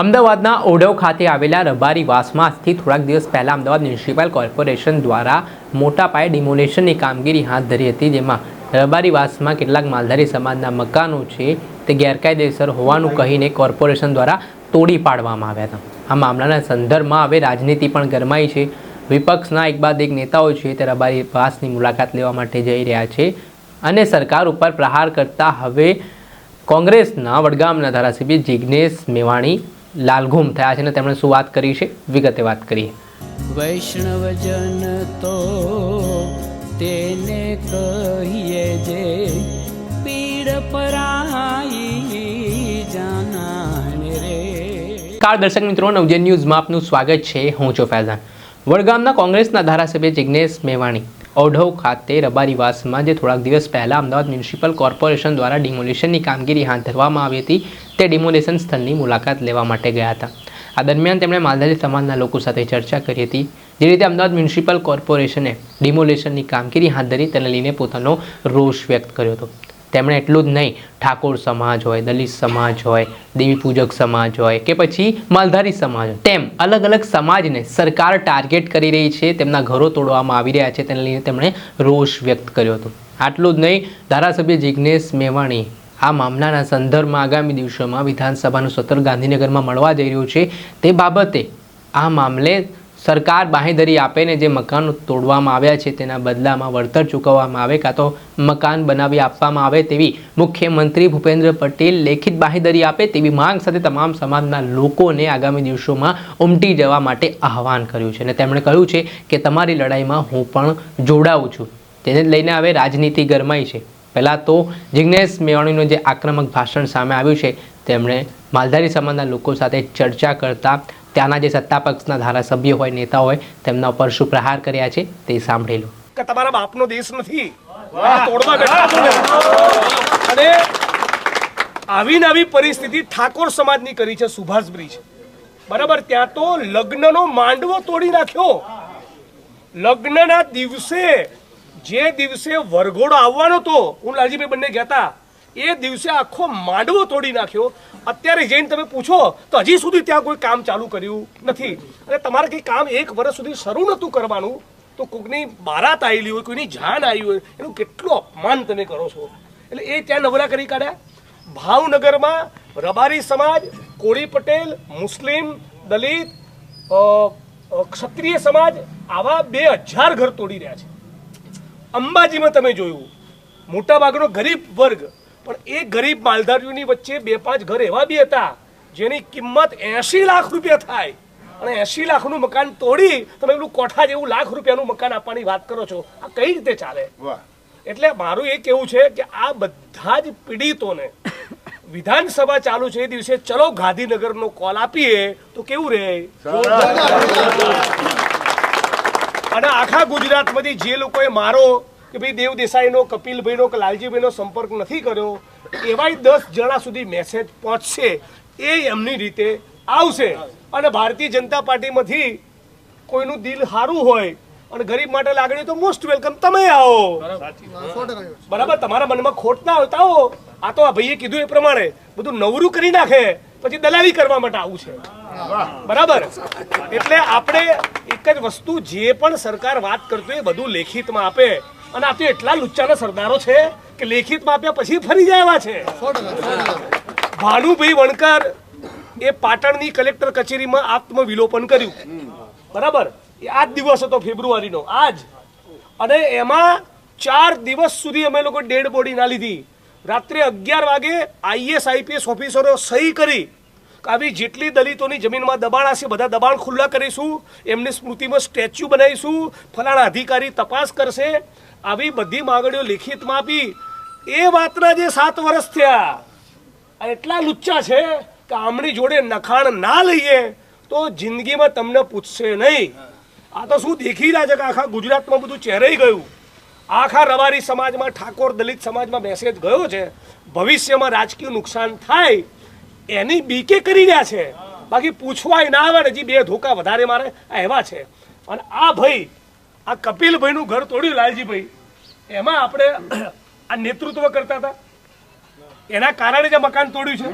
અમદાવાદના ઓઢવ ખાતે આવેલા રબારી વાસમાંથી થોડાક દિવસ પહેલાં અમદાવાદ મ્યુનિસિપલ કોર્પોરેશન દ્વારા મોટા પાયે ડિમોલેશનની કામગીરી હાથ ધરી હતી, જેમાં રબારી વાસમાં કેટલાક માલધારી સમાજના મકાનો છે તે ગેરકાયદેસર હોવાનું કહીને કોર્પોરેશન દ્વારા તોડી પાડવામાં આવ્યા હતા. આ મામલાના સંદર્ભમાં હવે રાજનીતિ પણ ગરમાઈ છે. વિપક્ષના એક બાદ એક નેતાઓ છે તે રબારી વાસની મુલાકાત લેવા માટે જઈ રહ્યા છે અને સરકાર ઉપર પ્રહાર કરતા હવે કોંગ્રેસના વડગામના ધારાસભ્ય જિજ્ઞેશ મેવાણી લાલઘુમ થયા છે અને તેમણે શું વાત કરી છે? વિગતે વાત કરીએ. વૈષ્ણવજન તો તેને કહીએ જે પીડ પરાઈ જાનાને રે. કાર દર્શક મિત્રો નવજન ન્યૂઝમાં આપનું સ્વાગત છે. હું છું ફૈઝાન. વડગામના કોંગ્રેસના ધારાસભ્ય જિજ્ઞેશ મેવાણી. ઔઢવ ખાતે રબારીવાસમાં જે થોડાક દિવસ પહેલાં અમદાવાદ મ્યુનિસિપલ કોર્પોરેશન દ્વારા ડિમોલિશનની કામગીરી હાથ ધરવામાં આવી હતી, તે ડિમોલિશન સ્થળની મુલાકાત લેવા માટે ગયા હતા. આ દરમિયાન તેમણે માલધારી સમાજના લોકો સાથે ચર્ચા કરી હતી. જે રીતે અમદાવાદ મ્યુનિસિપલ કોર્પોરેશને ડિમોલિશનની કામગીરી હાથ ધરી તેને લઈને પોતાનો રોષ વ્યક્ત કર્યો હતો. તેમણે એટલું જ નહીં, ઠાકોર સમાજ હોય, દલિત સમાજ હોય, દેવી પૂજક સમાજ હોય કે પછી માલધારી સમાજ હોય, તેમ અલગ અલગ સમાજને સરકાર ટાર્ગેટ કરી રહી છે, તેમના ઘરો તોડવામાં આવી રહ્યા છે, તેને લઈને તેમણે રોષ વ્યક્ત કર્યો હતો. આટલું જ નહીં, ધારાસભ્ય જિજ્ઞેશ મેવાણી આ મામલાના સંદર્ભમાં આગામી દિવસોમાં વિધાનસભાનું સત્ર ગાંધીનગરમાં મળવા જઈ રહ્યું છે, તે બાબતે આ મામલે સરકાર બાંહેધરી આપે ને જે મકાનો તોડવામાં આવ્યા છે, તેના બદલામાં વળતર ચૂકવવામાં આવે કાં તો મકાન બનાવી આપવામાં આવે તેવી મુખ્યમંત્રી ભૂપેન્દ્ર પટેલ લેખિત બાંહેધરી આપે તેવી માંગ સાથે તમામ સમાજના લોકોને આગામી દિવસોમાં ઉમટી જવા માટે આહવાન કર્યું છે. અને તેમણે કહ્યું છે કે તમારી લડાઈમાં હું પણ જોડાઉં છું. તેને લઈને હવે રાજનીતિ ગરમાઈ છે. પહેલાં તો જિજ્ઞેશ મેવાણીનું જે આક્રમક ભાષણ સામે આવ્યું છે, તેમણે માલધારી સમાજના લોકો સાથે ચર્ચા કરતા ત્યાંના જે સત્તા પક્ષના ધારાસભ્યો હોય, નેતા હોય, તેમના ઉપર શું પ્રહાર કર્યા છે તે સાંભળી લો કે તમારા બાપનો દેશ નથી. તોડવા અને આવી નવી પરિસ્થિતિ ઠાકોર સમાજની કરી છે સુભાષ બ્રિજ બરાબર, ત્યાં તો લગ્નનો માંડવો તોડી નાખ્યો. લગ્નના દિવસે, જે દિવસે વરઘોડો આવવાનો તો હું લાલજીભાઈ બંને ગયા એ દિવસે આખો માંડવો તોડી નાખ્યો. અત્યારે જઈને તમે પૂછો, તો હજી સુધી ત્યાં કોઈ કામ ચાલુ કર્યું નથી. અને તમારે કંઈ કામ એક વર્ષ સુધી શરૂ નહોતું કરવાનું, તો કોઈકની બારાત આવેલી હોય, કોઈની જાન આવી હોય, એનું કેટલું અપમાન તમે કરો છો. એટલે એ ત્યાં નવરા કરી કાઢ્યા. ભાવનગરમાં રબારી સમાજ, કોળી પટેલ, મુસ્લિમ, દલિત ક્ષત્રિય સમાજ આવા બે હજાર ઘર તોડી રહ્યા છે. અંબાજીમાં તમે જોયું, મોટાભાગનો ગરીબ વર્ગ પણ એ ગરીબ માલધારીઓની વચ્ચે બે પાંચ ઘર એવા બી હતા જેની કિંમત એસી લાખ રૂપિયા થાય. અને એસી લાખનું મકાન તોડી તમે પેલું કોઠા જેવું લાખ રૂપિયાનું મકાન આપવાની વાત કરો છો. આ કઈ રીતે ચાલે? એટલે મારું એ કેવું છે કે આ બધા જ પીડિતોને વિધાનસભા ચાલુ છે એ દિવસે ચલો ગાંધીનગરનો કોલ આપીએ તો કેવું રહે અને આખા ગુજરાતમાંથી જે લોકોએ મારો કે ભાઈ દેવ દેસાઈનો, કપિલભાઈનો કે લાલજીભાઈનો સંપર્ક નથી કર્યો, એવાય દસ જણા સુધી મેસેજ પહોંચશે, એ એમની રીતે આવશે. અને ભારતીય જનતા પાર્ટીમાંથી કોઈનું દિલ સારું હોય અને ગરીબ માટે લાગણી તો મોસ્ટ વેલકમ તમે આવો. બરાબર? તમારા મનમાં ખોટ ના હોય. આવો આ તો આ ભાઈએ કીધું એ પ્રમાણે. બધું નવરું કરી નાખે, પછી દલાલી કરવા માટે આવું છે. બરાબર? એટલે આપણે એક જ વસ્તુ જે પણ સરકાર વાત કરતું એ બધું લેખિતમાં આપે. અને આ તો એટલા લુચ્ચાના સરદારો છે કે લેખિત માપ્યા પછી ફરી જાય એવા છે. ભાનુભાઈ વણકર એ પાટણની કલેક્ટર કચેરીમાં આત્મવિલોપન કર્યું. બરાબર? એ આ જ દિવસ હતો ફેબ્રુઆરીનો, આજ. અને એમાં ચાર દિવસ સુધી અમે લોકો ડેડ બોડી ના લીધી. રાત્રે અગિયાર વાગે આઈએસ આઈપીએસ ઓફિસરો સહી કરી આવી જેટલી દલિતોની જમીનમાં દબાણ હશે, બધા દબાણ ખુલ્લા કરીશું, એમની સ્મૃતિમાં સ્ટેચ્યુ બનાવીશું, ફલાણા અધિકારી તપાસ કરશે. આવી બધી માગણીઓ લેખિતમાં આપી. એ વાતના જે સાત વર્ષ થયા એટલા લુચ્ચા છે કે આમની જોડે નખાણ ના લઈએ તો જિંદગીમાં તમને પૂછશે નહીં. આ તો શું દેખી રહ્યા છે કે આખા ગુજરાતમાં બધું ચહેરાઈ ગયું? આખા રવારી સમાજમાં, ઠાકોર દલિત સમાજમાં મેસેજ ગયો છે, ભવિષ્યમાં રાજકીય નુકસાન થાય એની બીકે કરી રહ્યા છે. બાકી પૂછવાય ના આવે ને હજી બે ધોકા વધારે મારે આ એવા છે. અને આ ભાઈ આ કપિલભાઈનું ઘર તોડ્યું લાલજીભાઈ. એમાં આપણે આ નેતૃત્વ કરતા હતા. એના કારણે જે મકાન તોડ્યું છે.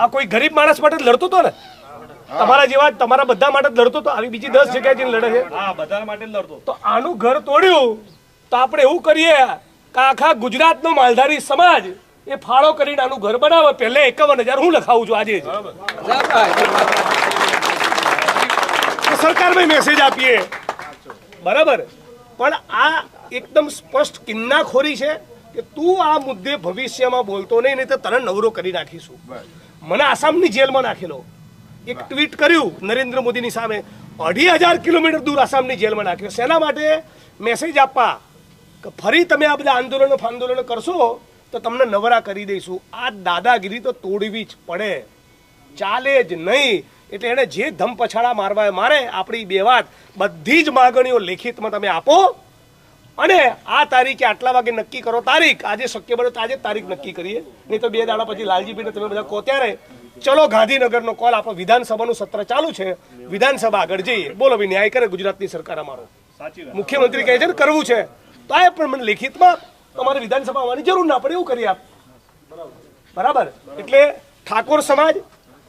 આ કોઈ ગરીબ માણસ માટે લડતો હતો ને? તમારા જેવા તમારા બધા માટે લડતો તો આવી બીજી દસ જગ્યાએ જઈને લડે છે. હા બધા માટે લડતો તો આનું ઘર તોડ્યું. તો આપણે એવું કરીએ કે આખા ગુજરાતનો માલધારી સમાજ એ ફાળો કરીને આનું ઘર બનાવે. પહેલે એકાવન હજાર હું લખાવું છું આજે સરકારમાં મેસેજ આપીએ. બરાબર? પણ આ એકદમ સ્પષ્ટ કિન્નાખોરી છે કે તું આ મુદ્દે ભવિષ્યમાં બોલતો નહીં નહીં તો તને નવરો કરી નાખીશું. મને આસામની જેલમાં નાખેલો. એક ટ્વીટ કર્યું નરેન્દ્ર મોદીની સામે. અઢી હજાર કિલોમીટર દૂર આસામની જેલમાં નાખ્યો. શેના માટે? મેસેજ આપવા કે ફરી તમે આ બધા આંદોલનો ફાંદોલનો કરશો? તો તમને નવરા કરી દઈશું. આ દાદાગીરી તો તોડવી જ પડે. ચાલે જ નહીં. એટલે એને જે ધમ પછાડા મારવા મારે આપણી બે વાત બધી જ માગણીઓ લેખિતમાં તમે આપો. અને આ તારીખે આટલા વાગે નક્કી કરો તારીખ. આજે શક્ય બને તો આજે તારીખ નક્કી કરીએ. નહીં તો બે દાડા પછી લાલજીભાઈને તમે બધા કહો ત્યારે ચલો ગાંધીનગરનો કોલ. આપણો વિધાનસભાનું સત્ર ચાલુ છે. વિધાનસભા આગળ જઈએ. બોલો ભાઈ ન્યાય કરે ગુજરાતની સરકાર અમારો. મુખ્યમંત્રી કહે છે ને કરવું છે. તો આ પણ મને લેખિતમાં તમારે વિધાનસભા આવવાની જરૂર ના પડે, એવું કરી આપ. બરાબર? એટલે ઠાકોર સમાજ,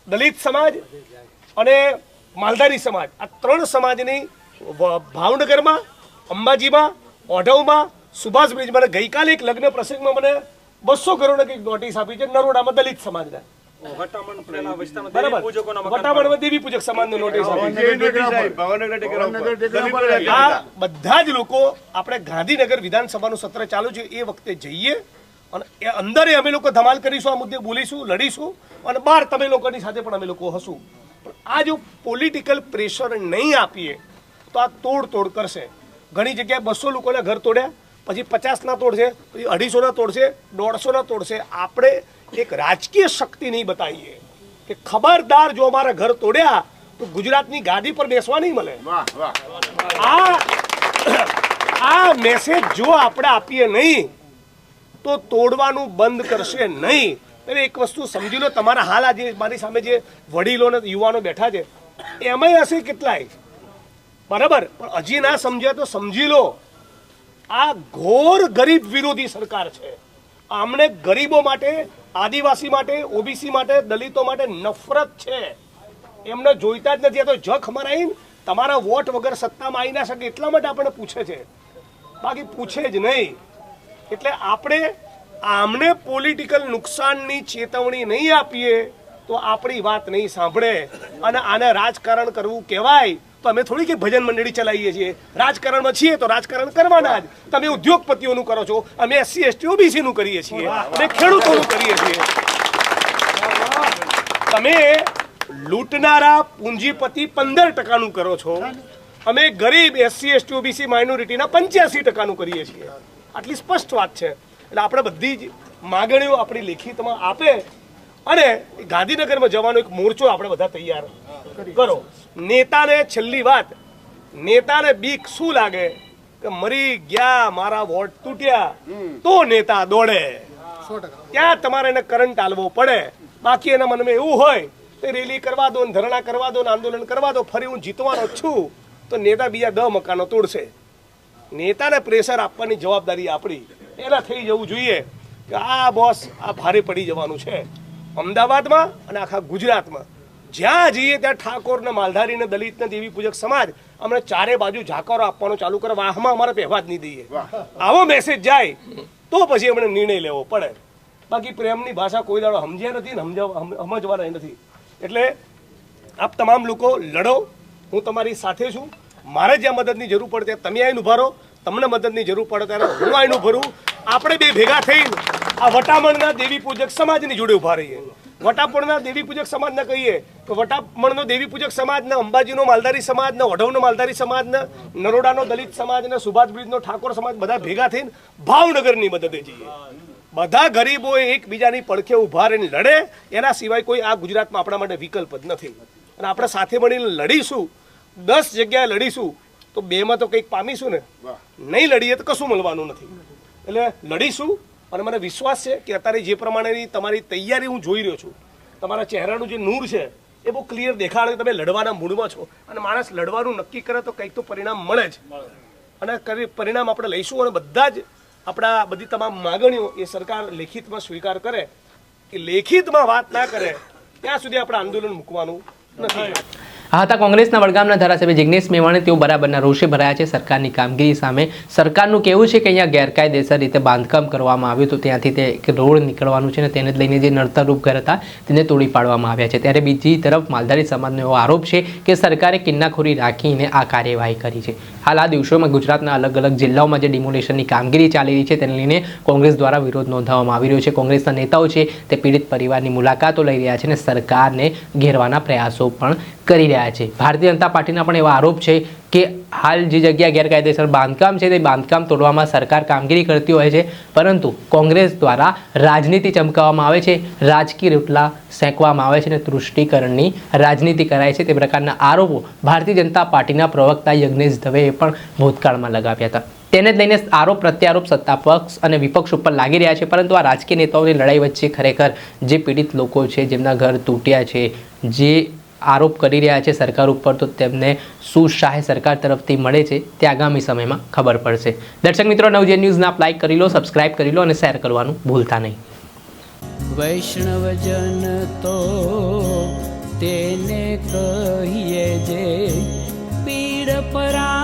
દલિત સમાજ અને માલધારી સમાજ, આ ત્રણ સમાજની ભાવનગરમાં, અંબાજીમાં, ઓઢવમાં, સુભાષ બ્રિજમાં ગઈકાલે એક લગ્ન પ્રસંગમાં મને બસો કરોડ કંઈક નોટિસ આપી છે નરોડામાં દલિત સમાજના. વટામણ પેલા વિસ્તારમાં બરાબર. દેવી પૂજકોના મકાન વટામણમાં દેવી પૂજક સમાજને નોટિસ આપી. ભાવનગર ટેકરા ઉપર. આ બધા જ લોકો આપણે ગાંધીનગર વિધાનસભાનું સત્ર ચાલુ છે એ વખતે જઈએ અને એ અંદર અમે લોકો ધમાલ કરીશું આ મુદ્દે બોલીશું લડીશું અને બહાર તમે લોકોની સાથે પણ અમે લોકો હશું. પણ આ જો પોલિટિકલ પ્રેશર નહીં આપીએ તો આ તોડ તોડ કરશે. ઘણી જગ્યાએ બસો લોકોના ઘર તોડ્યા પછી પચાસના તોડશે પછી અઢીસોના તોડશે દોઢસોના તોડશે આપણે એક રાજકીય શક્તિ નહીં બતાવીએ કે ખબરદાર જો અમારા ઘર તોડ્યા તો ગુજરાતની ગાદી પર બેસવા નહીં મળે. આ આ મેસેજ જો આપણે આપીએ નહીં તો તોડવાનું બંધ કરશે નહીં. તમે એક વસ્તુ સમજી લો તમારા હાલ આજે મારી સામે જે વડીલો ને યુવાનો બેઠા છે એમાંય હશે કેટલાય? બરાબર? પણ હજી ના સમજ્યા તો સમજી લો આ ઘોર ગરીબ વિરોધી સરકાર છે. આમણે ગરીબો માટે, આદિવાસી માટે, ઓબીસી માટે, દલિતો માટે નફરત છે. એમને જોઈતા જ નથી. આ તો જખ મરાઈને તમારા વોટ વગર સત્તામાં આવી ના શકે એટલા માટે આપણને પૂછે છે. બાકી પૂછે જ નહીં. એટલે આપણે આમને પોલિટિકલ નુકસાનની ચેતવણી નહીં આપીએ તો આપણી વાત નહીં સાંભળે. અને આને રાજકારણ કરવું કહેવાય. તો અમે થોડી કે ભજન મંડળી ચલાવીએ છીએ. રાજકારણમાં છીએ તો રાજકારણ કરવાના જ. તમે ઉદ્યોગપતિઓનું કરો છો અમે એસસી એસટી ઓબીસીનું કરીએ છીએ. અમે ખેડૂતોનું કરીએ છીએ. તમે લૂંટનારા પૂંજીપતિ પંદર ટકાનું કરો છો. અમે ગરીબ એસસી એસટી ઓબીસી માઇનોરિટીના પંચ્યાસી ટકાનું કરીએ છીએ. આટલી સ્પષ્ટ વાત છે. એટલે આપણે બધી જ માગણીઓ આપણી લેખિતમાં આપે. અને ગાંધીનગરમાં જવાનો એક મોરચો આપણે બધા તૈયાર કરો. નેતાને છેલ્લી વાત નેતાને બીક શું લાગે? કે મરી ગયા મારા વોટ તૂટ્યા તો નેતા દોડે. ત્યાં તમારે એને કરંટ આલવો પડે? બાકી એના મનમાં એવું હોય તો રેલી કરવા દો ધરણા કરવા દો આંદોલન કરવા દો ફરી હું જીતવાનો છું તો નેતા બીજા દ મકાનો તોડશે. નેતાને પ્રેશર આપવાની જવાબદારી આપણી. એના થઈ જવું જોઈએ કે આ બોસ આ ભારે પડી જવાનું છે. અમદાવાદમાં અને આખા ગુજરાતમાં. જ્યાં જઈએ ત્યાં ઠાકોરને માલધારીને દલિતને દેવી પૂજક સમાજ અમને ચારે બાજુ ઝાકરો આપવાનો ચાલુ કરે. વાહમાં અમારે પહેવા જ નહીં દઈએ. આવો મેસેજ જાય તો પછી અમને નિર્ણય લેવો પડે. બાકી પ્રેમની ભાષા કોઈ દાડો સમજ્યા નથી ને સમજાવ સમ- સમજવાના નથી. એટલે આપ તમામ લોકો લડો. હું તમારી સાથે છું. મારે જ્યાં મદદની જરૂર પડે ત્યાં તમે આવીને ઊભા રહો. તમને મદદની જરૂર પડે ત્યારે હું આનું ભરું. આપણે બે ભેગા થઈને આ વટામણના દેવી પૂજક સમાજની જોડે ઊભા રહીએ. વટાપણના દેવી પૂજક સમાજને કહીએ તો વટામણનો દેવી પૂજક સમાજને અંબાજીનો માલધારી સમાજને ઓઢવનો માલધારી સમાજને, નરોડાનો દલિત સમાજને સુભાષ બ્રિજનો ઠાકોર સમાજ બધા ભેગા થઈને ભાવનગરની મદદે જઈએ. બધા ગરીબોએ એકબીજાની પડખે ઊભા રહીને લડે. એના સિવાય કોઈ આ ગુજરાતમાં આપણા માટે વિકલ્પ જ નથી. અને આપણે સાથે મળીને લડીશું. દસ જગ્યાએ લડીશું. તો બેમાં તો કંઈક પામીશું ને? નહીં લડીએ તો કશું મળવાનું નથી. એટલે લડીશું અને મને વિશ્વાસ છે કે અત્યારે જે પ્રમાણેની તમારી તૈયારી હું જોઈ રહ્યો છું તમારા ચહેરાનું જે નૂર છે એ બહુ ક્લિયર દેખાડે તમે લડવાના મૂડમાં છો. અને માણસ લડવાનું નક્કી કરે તો કંઈક તો પરિણામ મળે જ. અને કરી પરિણામ આપણે લઈશું અને બધા જ આપણા બધી તમામ માગણીઓ એ સરકાર લેખિતમાં સ્વીકાર કરે. કે લેખિતમાં વાત ના કરે ત્યાં સુધી આપણે આંદોલન મૂકવાનું નથી. આ હતા કોંગ્રેસના વડગામના ધારાસભ્ય જિગ્નેશ મેવાણી. તેઓ બરાબરના રોષે ભરાયા છે સરકારની કામગીરી સામે. સરકારનું કેવું છે કે અહીંયા ગેરકાયદેસર રીતે બાંધકામ કરવામાં આવ્યું તો ત્યાંથી તે એક રોડ નીકળવાનું છે અને તેને લઈને જે નડતરરૂપ ઘર હતા તેને તોડી પાડવામાં આવ્યા છે. ત્યારે બીજી તરફ માલધારી સમાજનો એવો આરોપ છે કે સરકારે કિન્નાખોરી રાખીને આ કાર્યવાહી કરી છે. હાલ આ દિવસોમાં ગુજરાતના અલગ અલગ જિલ્લાઓમાં જે ડિમોલેશનની કામગીરી ચાલી રહી છે તેને લઈને કોંગ્રેસ દ્વારા વિરોધ નોંધાવવામાં આવી રહ્યો છે. કોંગ્રેસના નેતાઓ છે તે પીડિત પરિવારની મુલાકાતો લઈ રહ્યા છે અને સરકારને ઘેરવાના પ્રયાસો પણ કરી રહ્યા છે. ભારતીય જનતા પાર્ટીના પણ એવા આરોપ છે કે હાલ જે જગ્યા ગેરકાયદેસર બાંધકામ છે તે બાંધકામ તોડવામાં સરકાર કામગીરી કરતી હોય છે. પરંતુ કોંગ્રેસ દ્વારા રાજનીતિ ચમકાવવામાં આવે છે, રાજકીય રોટલા સેંકવામાં આવે છે અને તૃષ્ટિકરણની રાજનીતિ કરાય છે તે પ્રકારના આરોપો ભારતીય જનતા પાર્ટીના પ્રવક્તા યજ્ઞેશ દવેએ પણ ભૂતકાળમાં લગાવ્યા હતા. તેને જ લઈને આરોપ પ્રત્યારોપ સત્તા પક્ષ અને વિપક્ષ ઉપર લાગી રહ્યા છે. પરંતુ આ રાજકીય નેતાઓની લડાઈ વચ્ચે ખરેખર જે પીડિત લોકો છે, જેમના ઘર તૂટ્યા છે, જે આરોપ કરી રહ્યા છે સરકાર ઉપર, તો તેમને શું સહાય સરકાર તરફથી મળે છે તે આગામી સમયમાં ખબર પડશે. દર્શક મિત્રો નવજે ન્યૂઝને આપ લાઈક કરી લો સબસ્ક્રાઇબ કરી લો અને શેર કરવાનું ભૂલતા નહીં. વૈષ્ણવજન તો તેને કહીએ જે પીડ પરા